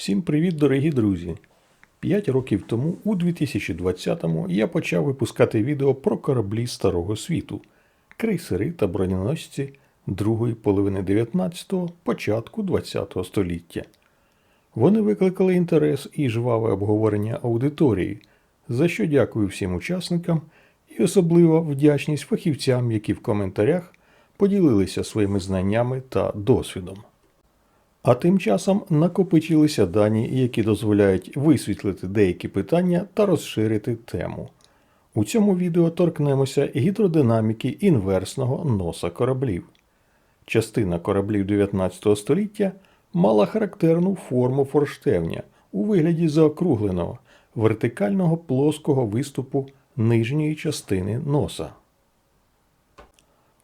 Всім привіт, дорогі друзі! П'ять років тому, у 2020-му, я почав випускати відео про кораблі Старого світу, крейсери та броненосці другої половини 19-го, початку 20-го століття. Вони викликали інтерес і жваве обговорення аудиторії, за що дякую всім учасникам і особливо вдячність фахівцям, які в коментарях поділилися своїми знаннями та досвідом. А тим часом накопичилися дані, які дозволяють висвітлити деякі питання та розширити тему. У цьому відео торкнемося гідродинаміки інверсного носа кораблів. Частина кораблів 19 століття мала характерну форму форштевня у вигляді заокругленого вертикального плоского виступу нижньої частини носа.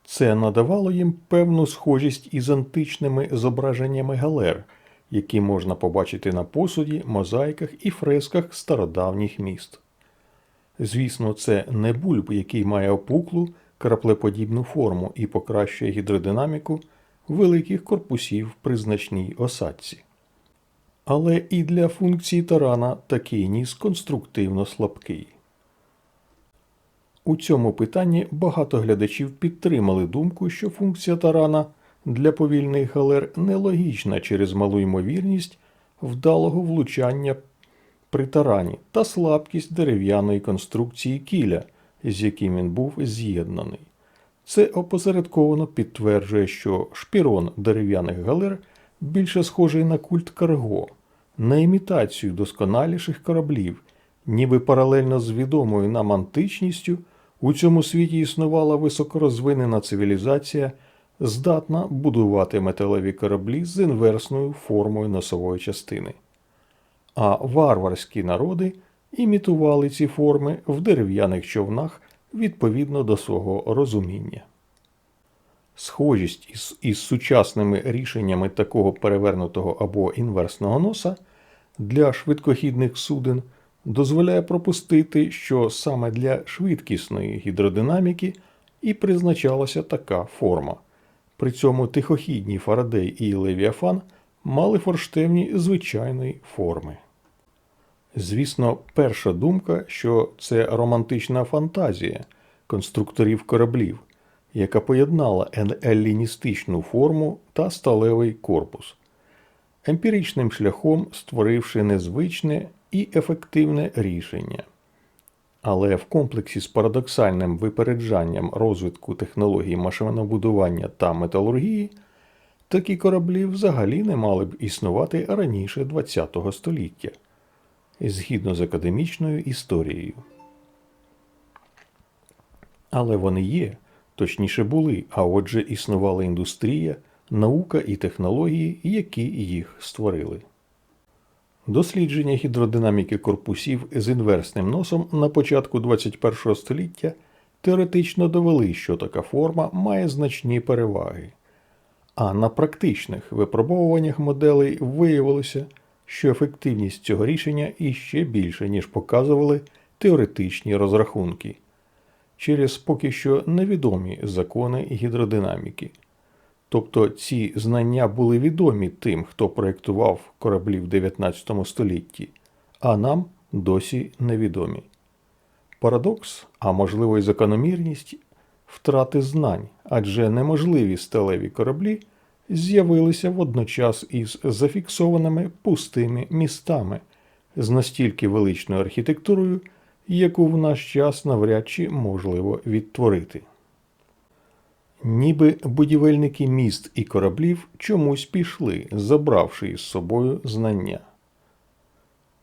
Це надавало їм певну схожість із античними зображеннями галер, які можна побачити на посуді, мозаїках і фресках стародавніх міст. Звісно, це не бульб, який має опуклу краплеподібну форму і покращує гідродинаміку великих корпусів при значній осадці. Але і для функції тарана такий ніс конструктивно слабкий. У цьому питанні багато глядачів підтримали думку, що функція тарана для повільних галер нелогічна через малу ймовірність вдалого влучання при тарані та слабкість дерев'яної конструкції кіля, з яким він був з'єднаний. Це опосередковано підтверджує, що шпірон дерев'яних галер більше схожий на культ карго, на імітацію досконаліших кораблів, ніби паралельно з відомою нам античністю. У цьому світі існувала високорозвинена цивілізація, здатна будувати металеві кораблі з інверсною формою носової частини. А варварські народи імітували ці форми в дерев'яних човнах відповідно до свого розуміння. Схожість із, із сучасними рішеннями такого перевернутого або інверсного носа для швидкохідних суден – дозволяє пропустити, що саме для швидкісної гідродинаміки і призначалася така форма. При цьому тихохідні Фарадей і Левіафан мали форштевні звичайної форми. Звісно, перша думка, що це романтична фантазія конструкторів кораблів, яка поєднала елліністичну форму та сталевий корпус, емпіричним шляхом створивши незвичне і ефективне рішення. Але в комплексі з парадоксальним випереджанням розвитку технологій машинобудування та металургії такі кораблі взагалі не мали б існувати раніше ХХ століття згідно з академічною історією. Але вони є, точніше були, а отже, існувала індустрія, наука і технології, які їх створили. Дослідження гідродинаміки корпусів з інверсним носом на початку 21 століття теоретично довели, що така форма має значні переваги. А на практичних випробовуваннях моделей виявилося, що ефективність цього рішення іще більше, ніж показували теоретичні розрахунки через поки що невідомі закони гідродинаміки. Тобто ці знання були відомі тим, хто проєктував кораблі в 19 столітті, а нам досі невідомі. Парадокс, а можливо й закономірність втрати знань, адже неможливі сталеві кораблі з'явилися водночас із зафіксованими пустими містами з настільки величною архітектурою, яку в наш час навряд чи можливо відтворити. Ніби будівельники міст і кораблів чомусь пішли, забравши із собою знання.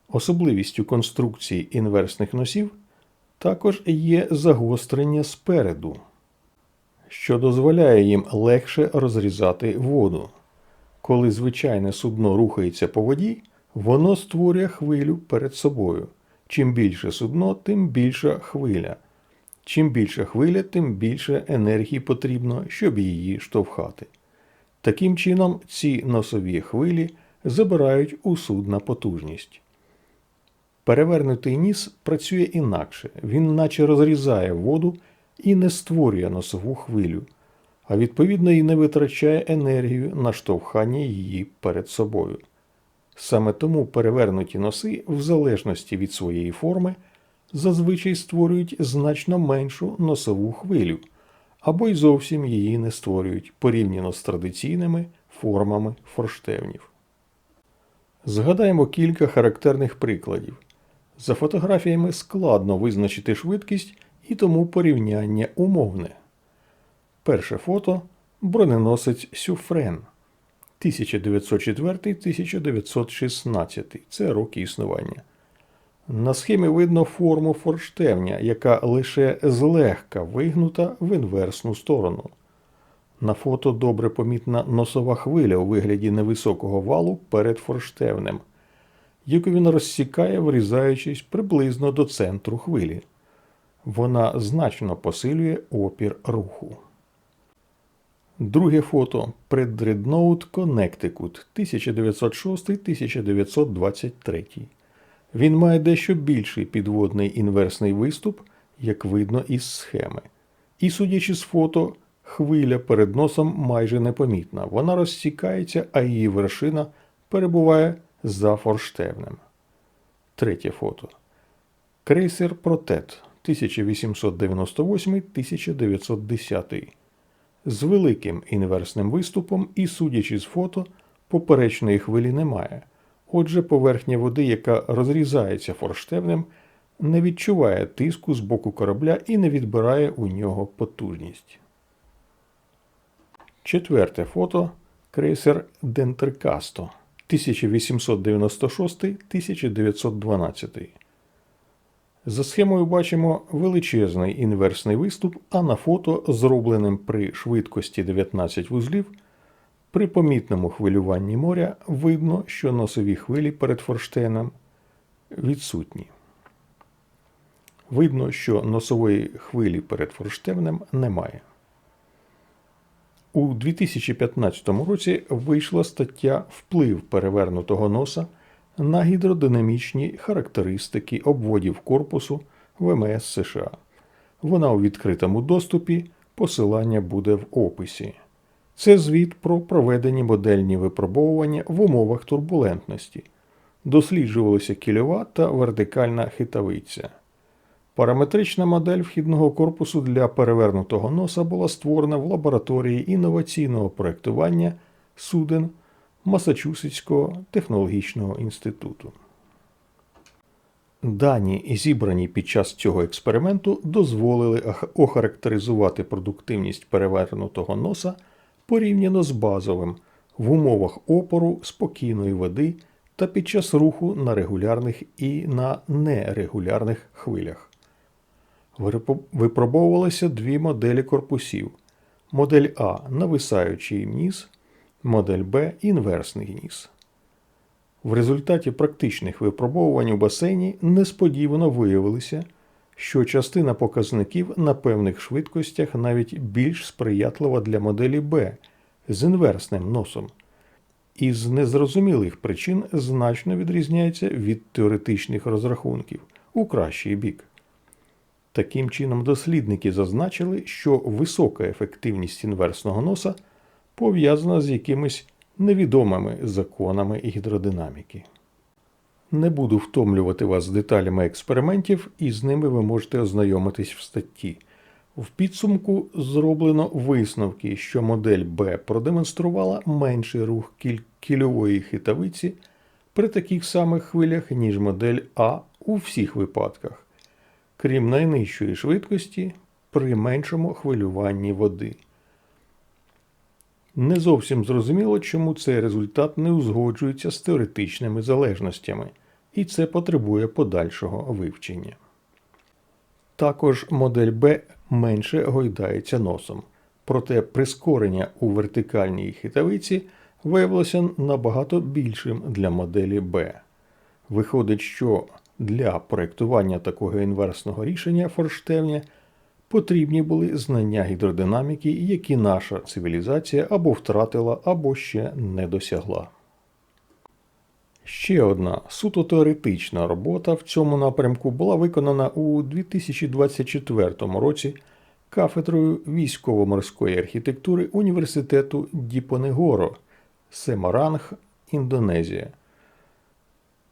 Особливістю конструкції інверсних носів також є загострення спереду, що дозволяє їм легше розрізати воду. Коли звичайне судно рухається по воді, воно створює хвилю перед собою. Чим більше судно, тим більша хвиля. Чим більша хвиля, тим більше енергії потрібно, щоб її штовхати. Таким чином, ці носові хвилі забирають у судна потужність. Перевернутий ніс працює інакше, він наче розрізає воду і не створює носову хвилю, а відповідно і не витрачає енергію на штовхання її перед собою. Саме тому перевернуті носи, в залежності від своєї форми, зазвичай створюють значно меншу носову хвилю, або й зовсім її не створюють порівняно з традиційними формами форштевнів. Згадаємо кілька характерних прикладів. За фотографіями складно визначити швидкість і тому порівняння умовне. Перше фото броненосець Сюфрен 1904-1916. Це роки існування. На схемі видно форму форштевня, яка лише злегка вигнута в інверсну сторону. На фото добре помітна носова хвиля у вигляді невисокого валу перед форштевнем, яку він розсікає, врізаючись приблизно до центру хвилі. Вона значно посилює опір руху. Друге фото Преддредноут Коннектикут 1906-1923. Він має дещо більший підводний інверсний виступ, як видно із схеми. І, судячи з фото, хвиля перед носом майже непомітна. Вона розсікається, а її вершина перебуває за форштевнем. Третє фото. Крейсер Протет 1898-1910 з великим інверсним виступом і, судячи з фото, поперечної хвилі немає. Отже, поверхня води, яка розрізається форштевнем, не відчуває тиску з боку корабля і не відбирає у нього потужність. Четверте фото крейсер Дентеркасто 1896-1912. За схемою бачимо величезний інверсний виступ, а на фото, зробленим при швидкості 19 вузлів, при помітному хвилюванні моря видно, що носові хвилі перед форштейном відсутні. Видно, що носової хвилі перед форштевнем немає. У 2015 році вийшла стаття Вплив перевернутого носа на гідродинамічні характеристики обводів корпусу ВМС США. Вона у відкритому доступі, посилання буде в описі. Це звіт про проведені модельні випробовування в умовах турбулентності. Досліджувалися кільова та вертикальна хитавиця. Параметрична модель вхідного корпусу для перевернутого носа була створена в лабораторії інноваційного проєктування суден Масачусетського технологічного інституту. Дані, зібрані під час цього експерименту, дозволили охарактеризувати продуктивність перевернутого носа порівняно з базовим в умовах опору спокійної води та під час руху на регулярних і на нерегулярних хвилях. Випробовувалися дві моделі корпусів: модель А нависаючий ніс, модель Б інверсний ніс. В результаті практичних випробовувань у басейні несподівано виявилося, що частина показників на певних швидкостях навіть більш сприятлива для моделі Б з інверсним носом, і з незрозумілих причин значно відрізняється від теоретичних розрахунків у кращий бік. Таким чином, дослідники зазначили, що висока ефективність інверсного носа пов'язана з якимись невідомими законами гідродинаміки. Не буду втомлювати вас деталями експериментів, і з ними ви можете ознайомитись в статті. В підсумку зроблено висновки, що модель Б продемонструвала менший рух кіль кільової хитавиці при таких самих хвилях, ніж модель А у всіх випадках, крім найнижчої швидкості при меншому хвилюванні води. Не зовсім зрозуміло, чому цей результат не узгоджується з теоретичними залежностями, і це потребує подальшого вивчення. Також модель Б менше гойдається носом, проте прискорення у вертикальній хитавиці виявилося набагато більшим для моделі Б. Виходить, що для проєктування такого інверсного рішення форштевня потрібні були знання гідродинаміки, які наша цивілізація або втратила, або ще не досягла. Ще одна суто теоретична робота в цьому напрямку була виконана у 2024 році кафедрою військово-морської архітектури Університету Діпонегоро, Семаранг, Індонезія.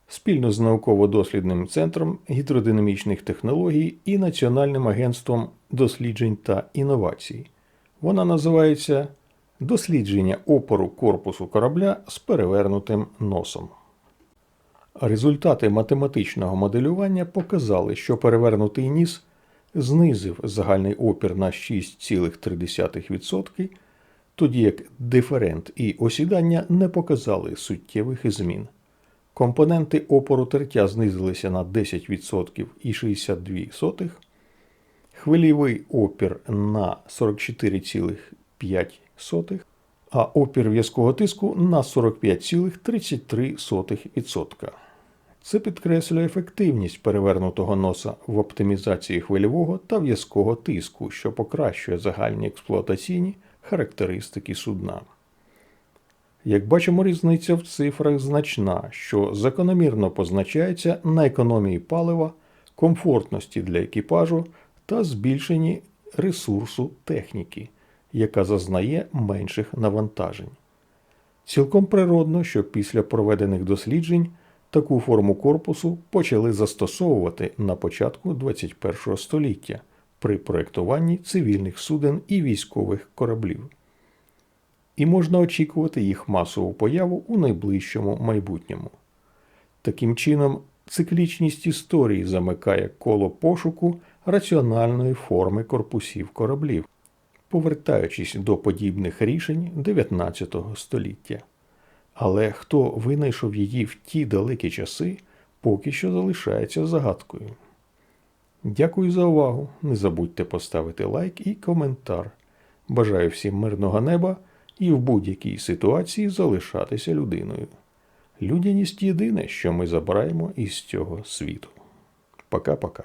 спільно з науково-дослідним центром гідродинамічних технологій і Національним агентством досліджень та інновацій. Вона називається Дослідження опору корпусу корабля з перевернутим носом. Результати математичного моделювання показали, що перевернутий ніс знизив загальний опір на 6,3%, тоді як диферент і осідання не показали суттєвих змін. Компоненти опору тертя знизилися на 10% і 62%, хвилівий опір на 44,5%, а опір в'язкого тиску на 45,33%. Це підкреслює ефективність перевернутого носа в оптимізації хвильового та в'язкого тиску, що покращує загальні експлуатаційні характеристики судна. Як бачимо, різниця в цифрах значна, що закономірно позначається на економії палива, комфортності для екіпажу та збільшенні ресурсу техніки, яка зазнає менших навантажень. Цілком природно, що після проведених досліджень таку форму корпусу почали застосовувати на початку 21 століття при проєктуванні цивільних суден і військових кораблів. І можна очікувати їх масову появу у найближчому майбутньому. Таким чином, циклічність історії замикає коло пошуку раціональної форми корпусів кораблів, повертаючись до подібних рішень 19 століття. Але хто винайшов її в ті далекі часи, поки що залишається загадкою. Дякую за увагу. Не забудьте поставити лайк і коментар. Бажаю всім мирного неба і в будь-якій ситуації залишатися людиною. Людяність єдине, що ми забираємо із цього світу. Пока-пока.